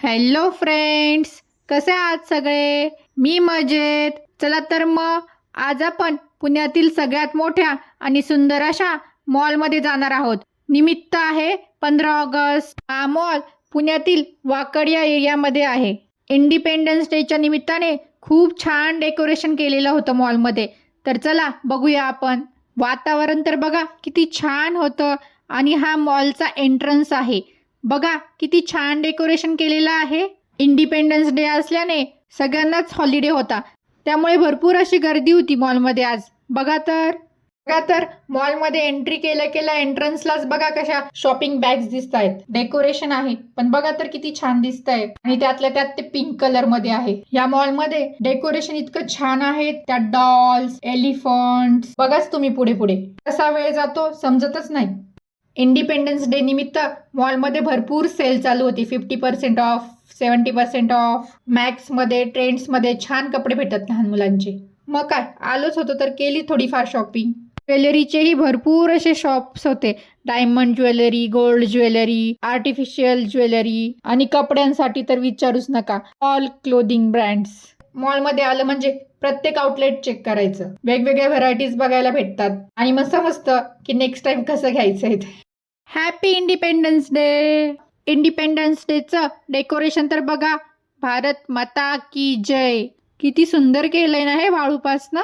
Hello friends कसे आहात सगळे? मी मजेत. चला तर मग आज आपण पुण्यातील सगळ्यात मोठ्या आणि सुंदर अशा मॉलमध्ये जाणार आहोत. निमित्त आहे पंधरा ऑगस्ट. हा मॉल पुण्यातील वाकड या एरियामध्ये आहे. इंडिपेंडन्स डेच्या निमित्ताने खूप छान डेकोरेशन केलेलं होतं मॉलमध्ये. तर चला बघूया आपण. वातावरण तर बघा किती छान होतं. आणि हा मॉलचा एंट्रन्स आहे. बघा किती छान डेकोरेशन केलेलं आहे. इंडिपेंडन्स डे असल्याने सगळ्यांनाच हॉलिडे होता. त्यामुळे भरपूर अशी गर्दी होती मॉलमध्ये आज. बघा तर. बघा तर मॉलमध्ये एंट्री केल्या केल्या एंट्रन्सलाच बघा कशा शॉपिंग बॅग्स दिसत आहेत डेकोरेशन आहे पण बघा तर किती छान दिसत आहे आणि त्यातल्या त्यात ते पिंक कलरमध्ये आहे. या मॉलमध्ये डेकोरेशन इतकं छान आहे त्यात डॉल्स एलिफंट बघाच तुम्ही पुढे पुढे. कसा वेळ जातो समजतच नाही. इंडिपेंडन्स डे निमित्त मॉलमध्ये भरपूर सेल चालू होती. Fifty percent off seventy percent off मॅक्समध्ये ट्रेंड्समध्ये छान कपडे भेटतात लहान मुलांचे. मग काय आलोच होतो तर केली थोडीफार शॉपिंग ज्वेलरीचेही भरपूर असे शॉप्स होते. Diamond jewellery gold jewellery artificial jewellery आणि कपड्यांसाठी तर विचारूच नका. ऑल क्लोदिंग ब्रँड्स मॉलमध्ये आलं म्हणजे प्रत्येक आउटलेट चेक करायचं. वेगवेगळ्या व्हरायटीज बघायला भेटतात. आणि मग समजतं की नेक्स्ट टाइम कसं घ्यायचं आहे ते. हॅपी इंडिपेंडन्स डे इंडिपेंडन्स डेचं डेकोरेशन तर बघा. भारत माता की जय. किती सुंदर केलंय ना हे वाळूपासनं.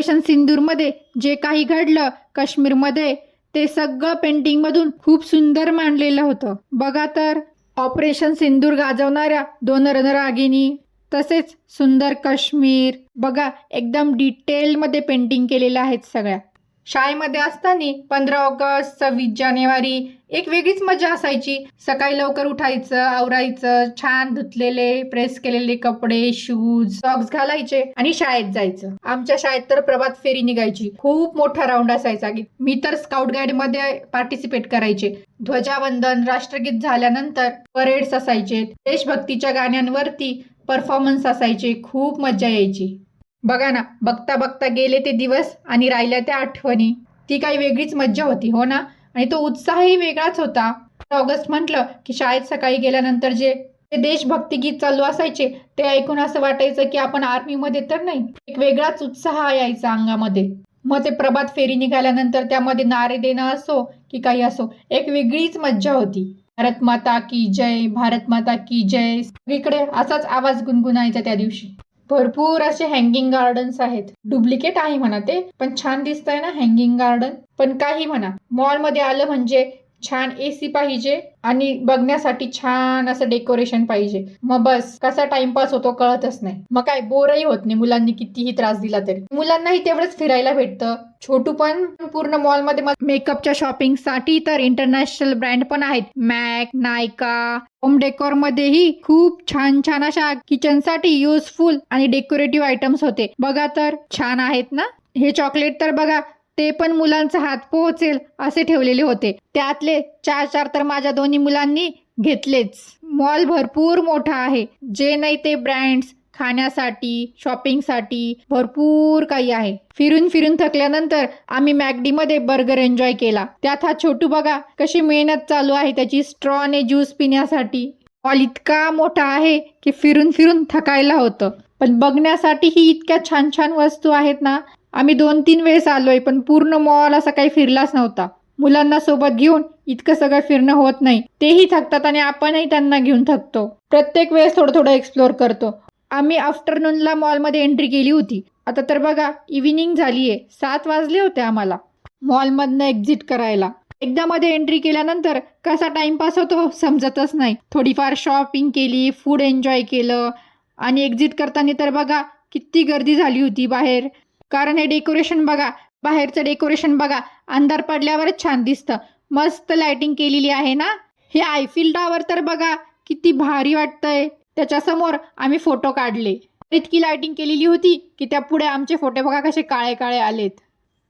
सिंदूरमध्ये जे काही घडलं काश्मीरमध्ये ते सगळं पेंटिंगमधून खूप सुंदर मांडलेलं होतं. बघा तर ऑपरेशन सिंदूर गाजवणाऱ्या दोन रणरागिनी तसेच सुंदर काश्मीर. बघा एकदम डिटेलमध्ये पेंटिंग केलेलं आहेत सगळ्या. शाळेमध्ये असताना पंधरा ऑगस्ट सव्वीस जानेवारी एक वेगळीच मजा असायची. सकाळी लवकर उठायचं आवरायचं छान धुतलेले प्रेस केलेले कपडे शूज सॉक्स घालायचे आणि शाळेत जायचं. आमच्या शाळेत तर प्रभात फेरी निघायची. खूप मोठा राऊंड असायचा. मी तर स्काउट गाईडमध्ये पार्टिसिपेट करायचे. ध्वजावंदन राष्ट्रगीत झाल्यानंतर परेड्स असायचे. देशभक्तीच्या गाण्यांवरती परफॉर्मन्स असायचे. खूप मजा यायची. बघा ना बघता बघता गेले ते दिवस आणि राहिल्या त्या आठवणी. ती काही वेगळीच मज्जा होती हो ना? आणि तो उत्साहही वेगळाच होता. ऑगस्ट म्हटलं की शाळेत सकाळी गेल्यानंतर जे ते देशभक्ती गीत चालू असायचे ते ऐकून असं वाटायचं की आपण आर्मीमध्ये तर नाही एक वेगळाच उत्साह यायचा अंगामध्ये. मग ते प्रभात फेरी निघाल्यानंतर त्यामध्ये नारे देणं असो की काही असो एक वेगळीच मज्जा होती. भारत माता की जय भारत माता की जय सगळीकडे असाच आवाज गुणगुणायचा त्या दिवशी. भरपूर असे हँगिंग गार्डन्स आहेत. डुप्लिकेट आहे म्हणा ते पण छान दिसत आहे ना हँगिंग गार्डन पण काही म्हणा. मॉलमध्ये आलं म्हणजे छान एसी पाहिजे आणि बघण्यासाठी छान असं डेकोरेशन पाहिजे. मग बस कसा टाइमपास होतो कळतच नाही. मग काय बोरही होत नाही मुलांनी कितीही त्रास दिला तरी. मुलांनाही तेवढंच फिरायला भेटतं. छोटू पण पूर्ण मॉलमध्ये मेकअपच्या शॉपिंगसाठी तर इंटरनॅशनल ब्रँड पण आहेत. मॅक नायका होम डेकोर मध्येही खूप छान छान अशा किचनसाठी युजफुल आणि डेकोरेटिव्ह आयटम्स होते. बघा तर छान आहेत ना? हे चॉकलेट तर बघा ते पण मुलांचा हात पोहोचेल असे ठेवलेले होते. त्यातले चार चार तर माझ्या दोन्ही मुलांनी घेतलेच. मॉल भरपूर मोठा आहे. जे नाही ते ब्रँड्स खाण्यासाठी शॉपिंगसाठी भरपूर काही आहे. फिरून फिरून थकल्यानंतर आम्ही मॅगडी मध्ये बर्गर एन्जॉय केला. त्यात हा छोटू बघा कशी मेहनत चालू आहे त्याची स्ट्रॉने ज्यूस पिण्यासाठी. मॉल इतका मोठा आहे की फिरून फिरून थकायला होतं. पण बघण्यासाठी ही इतक्या छान छान वस्तू आहेत ना आम्ही दोन तीन वेळेस आलोय पण पूर्ण मॉल असा काही फिरलाच नव्हता. मुलांना सोबत घेऊन इतकं सगळं फिरणं होत नाही. तेही थकतात आणि आपणही त्यांना घेऊन थकतो. प्रत्येक वेळेस थोडं थोडं एक्सप्लोअर करतो. आम्ही आफ्टरनूनला मॉलमध्ये एंट्री केली होती. आता तर बघा इव्हिनिंग झाली आहे सात वाजले होते आम्हाला मॉलमधनं एक्झिट करायला. एकदा मध्ये एंट्री केल्यानंतर कसा टाइमपास होतो समजतच नाही. थोडीफार शॉपिंग केली फूड एन्जॉय केलं आणि एक्झिट करताना तर बघा किती गर्दी झाली होती बाहेर. कारण हे डेकोरेशन बघा. बाहेरचं डेकोरेशन बघा. अंधार पडल्यावरच छान दिसतं. मस्त लाइटिंग केलेली आहे ना? हे आयफिल टावर तर बघा किती भारी वाटतंय. त्याच्यासमोर आम्ही फोटो काढले. इतकी लाइटिंग केलेली होती की त्या पुढे आमचे फोटो बघा कसे काळे काळे आलेत.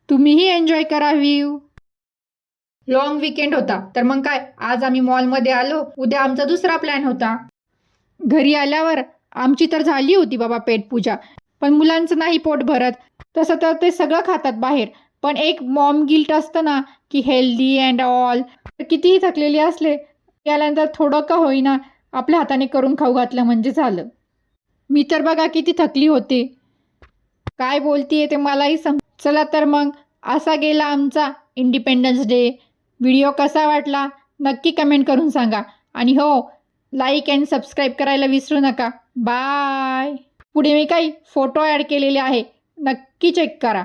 तुम्हीही एन्जॉय करा व्ह्यू लॉंग विकेंड होता. तर मग काय? आज आम्ही मॉलमध्ये आलो. उद्या आमचा दुसरा प्लॅन होता. घरी आल्यावर आमची तर झाली होती बाबा पेटपूजा पण मुलांचं नाही पोट भरत. तसं तर ते सगळं खातात बाहेर. पण एक मॉम गिल्ट असतं ना की हेल्दी अँड ऑल कितीही थकलेली असले त्यानंतर थोडं का होईना आपल्या हाताने करून खाऊ घातलं म्हणजे झालं. मी तर बघा किती थकली होते. काय बोलतीये ते मलाही सम चला तर मग असा गेला आमचा इंडिपेंडन्स डे व्हिडिओ कसा वाटला? नक्की कमेंट करून सांगा. आणि हो लाईक अँड सबस्क्राईब करायला विसरू नका. बाय पुढे मी काही फोटो ॲड केलेले आहे. नक्की चेक करा.